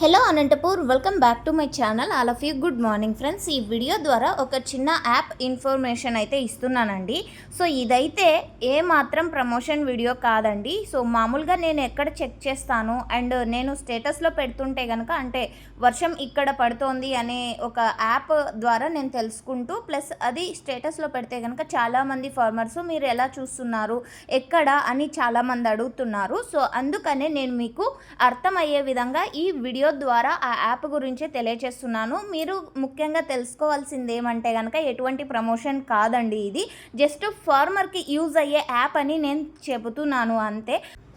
Hello Anantapur welcome back to my channel all of you good morning friends ఈ video ద్వారా ఒక చిన్న app information అయితే ఇస్తున్నానండి. So ఇదైతే ఏ మాత్రం ప్రమోషన్ వీడియో కాదండి. సో మామూలుగా నేను ఎక్కడ చెక్ చేస్తాను? అండ్ నేను స్టేటస్లో పెడుతుంటే కనుక అంటే వర్షం ఇక్కడ పడుతోంది అనే ఒక యాప్ ద్వారా నేను తెలుసుకుంటూ ప్లస్ అది స్టేటస్లో పెడితే కనుక చాలామంది ఫార్మర్స్ మీరు ఎలా చూస్తున్నారు? ఎక్కడ? అని చాలామంది అడుగుతున్నారు. సో అందుకనే నేను మీకు అర్థమయ్యే విధంగా ఈ వీడియో ద్వారా ఆ యాప్ గురించి తెలియజేస్తున్నాను మీరు ముఖ్యంగా తెలుసుకోవాల్సింది ఏమంటే కనుక ఎటువంటి ప్రమోషన్ కాదండి ఇది. జస్ట్ ఫార్మర్కి యూజ్ అయ్యే యాప్ అని నేను చెబుతున్నాను అంతే.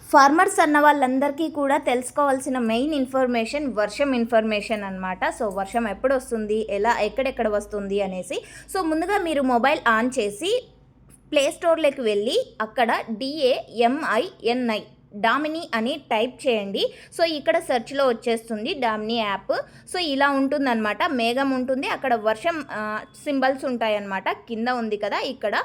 ఫార్మర్స్ అన్న వాళ్ళందరికీ కూడా తెలుసుకోవాల్సిన మెయిన్ ఇన్ఫర్మేషన్ వర్షం ఇన్ఫర్మేషన్ అనమాట సో వర్షం ఎప్పుడు వస్తుంది ఎలా ఎక్కడెక్కడ వస్తుంది అనేసి. సో ముందుగా మీరు మొబైల్ ఆన్ చేసి ప్లే స్టోర్లోకి వెళ్ళి అక్కడ D A M I N I డామిని అని టైప్ చేయండి. సో ఇక్కడ సెర్చ్లో వచ్చేస్తుంది డామిని యాప్ సో ఇలా ఉంటుందన్నమాట. మేఘం ఉంటుంది. అక్కడ వర్షం సింబల్స్ ఉంటాయన్నమాట. కింద ఉంది కదా ఇక్కడ.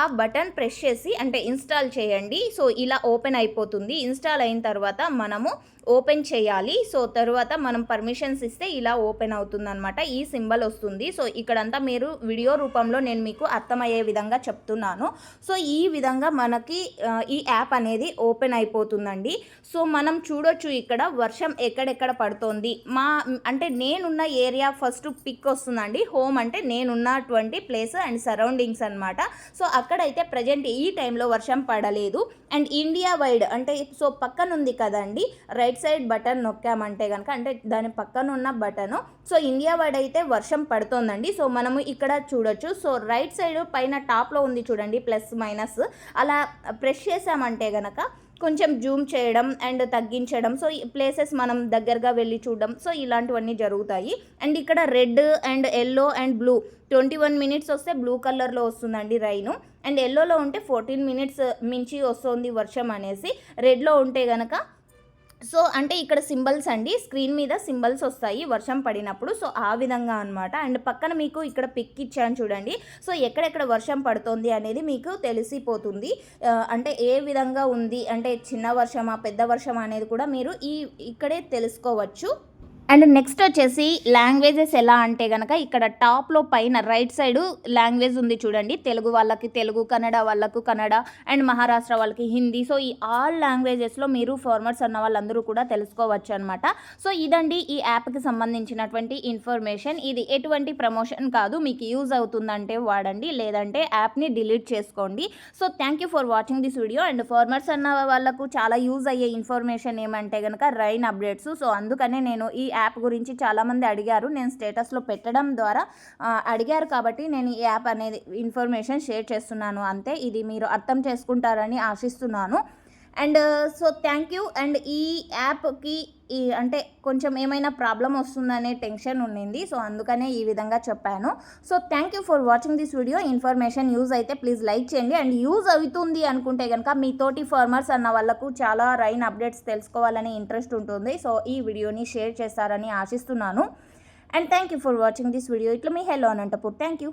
ఆ బటన్ ప్రెస్ చేసి అంటే ఇన్స్టాల్ చేయండి. సో ఇలా ఓపెన్ అయిపోతుంది. ఇన్స్టాల్ అయిన తర్వాత మనము ఓపెన్ చేయాలి. సో తర్వాత మనం పర్మిషన్స్ ఇస్తే ఇలా ఓపెన్ అవుతుందన్నమాట. ఈ సింబల్ వస్తుంది. సో ఇక్కడంతా మీరు వీడియో రూపంలో నేను మీకు అర్థమయ్యే విధంగా చెప్తున్నాను. సో ఈ విధంగా మనకి ఈ యాప్ అనేది ఓపెన్ అయిపోతుంది. అవుతుందండి సో మనం చూడొచ్చు ఇక్కడ వర్షం ఎక్కడెక్కడ పడుతోంది. మా అంటే నేనున్న ఏరియా ఫస్ట్ పిక్ వస్తుందండి. హోమ్ అంటే నేనున్నటువంటి ప్లేస్ అండ్ సరౌండింగ్స్ అనమాట సో అక్కడైతే ప్రజెంట్ ఈ టైంలో వర్షం పడలేదు. అండ్ ఇండియా వైడ్ అంటే సో పక్కన ఉంది కదండి. రైట్ సైడ్ బటన్ నొక్కామంటే కనుక అంటే దాని పక్కన ఉన్న బటను. సో ఇండియా వైడ్ అయితే వర్షం పడుతోందండి. సో మనము ఇక్కడ చూడొచ్చు. సో రైట్ సైడ్ పైన టాప్లో ఉంది చూడండి ప్లస్ మైనస్. అలా ప్రెస్ చేసామంటే కనుక కొంచెం జూమ్ చేయడం అండ్ తగ్గించడం. సో ఈ ప్లేసెస్ మనం దగ్గరగా వెళ్ళి చూడడం. సో ఇలాంటివన్నీ జరుగుతాయి. అండ్ ఇక్కడ red and yellow and blue twenty one minutes వస్తే బ్లూ కలర్లో వస్తుందండి రైను. అండ్ ఎల్లోలో ఉంటే ఫోర్టీన్ మినిట్స్ మించి వస్తుంది వర్షం అనేసి. రెడ్లో ఉంటే కనుక సో అంటే ఇక్కడ సింబల్స్ అండి. స్క్రీన్ మీద సింబల్స్ వస్తాయి. వర్షం పడినప్పుడు. సో ఆ విధంగా అనమాట అండ్ పక్కన మీకు ఇక్కడ పిక్ ఇచ్చాను చూడండి. సో ఎక్కడెక్కడ వర్షం పడుతుంది అనేది మీకు తెలిసిపోతుంది. అంటే ఏ విధంగా ఉంది? అంటే చిన్న వర్షమా? పెద్ద వర్షమా? అనేది కూడా మీరు ఈ ఇక్కడే తెలుసుకోవచ్చు. అండ్ నెక్స్ట్ వచ్చేసి లాంగ్వేజెస్ ఎలా అంటే కనుక ఇక్కడ టాప్లో పైన రైట్ సైడ్ లాంగ్వేజ్ ఉంది చూడండి. తెలుగు వాళ్ళకి తెలుగు కన్నడ వాళ్ళకు కన్నడ అండ్ మహారాష్ట్ర వాళ్ళకి హిందీ. సో ఈ ఆల్ లాంగ్వేజెస్లో మీరు ఫార్మర్స్ అన్న వాళ్ళందరూ కూడా తెలుసుకోవచ్చు అనమాట సో ఇదండి ఈ యాప్కి సంబంధించినటువంటి ఇన్ఫర్మేషన్. ఇది ఎటువంటి ప్రమోషన్ కాదు. మీకు యూజ్ అవుతుందంటే వాడండి. లేదంటే యాప్ని డిలీట్ చేసుకోండి. So thank you for watching this video. And farmers అన్న వాళ్ళకు చాలా యూజ్ అయ్యే ఇన్ఫర్మేషన్ ఏమంటే కనుక రైన్ అప్డేట్స్. సో అందుకనే నేను ఈ యాప్ యాప్ గురించి చాలామంది అడిగారు. నేను స్టేటస్లో పెట్టడం ద్వారా అడిగారు కాబట్టి నేను ఈ యాప్ అనేది ఇన్ఫర్మేషన్ షేర్ చేస్తున్నాను. అంతే ఇది మీరు అర్థం చేసుకుంటారని ఆశిస్తున్నాను. And so thank you and ఈ యాప్కి ఈ అంటే కొంచెం ఏమైనా ప్రాబ్లం వస్తుందనే టెన్షన్ ఉండింది. సో అందుకనే ఈ విధంగా చెప్పాను. So thank you for watching this video information use అయితే ప్లీజ్ లైక్ చేయండి. అండ్ యూజ్ అవుతుంది అనుకుంటే కనుక మీ తోటి ఫార్మర్స్ అన్న వాళ్ళకు చాలా రైన్ అప్డేట్స్ తెలుసుకోవాలని ఇంట్రెస్ట్ ఉంటుంది. సో ఈ వీడియోని షేర్ చేస్తారని ఆశిస్తున్నాను. And thank you for watching this video ఇట్లా మీ హెల్లో అనంటపూర్ థ్యాంక్ యూ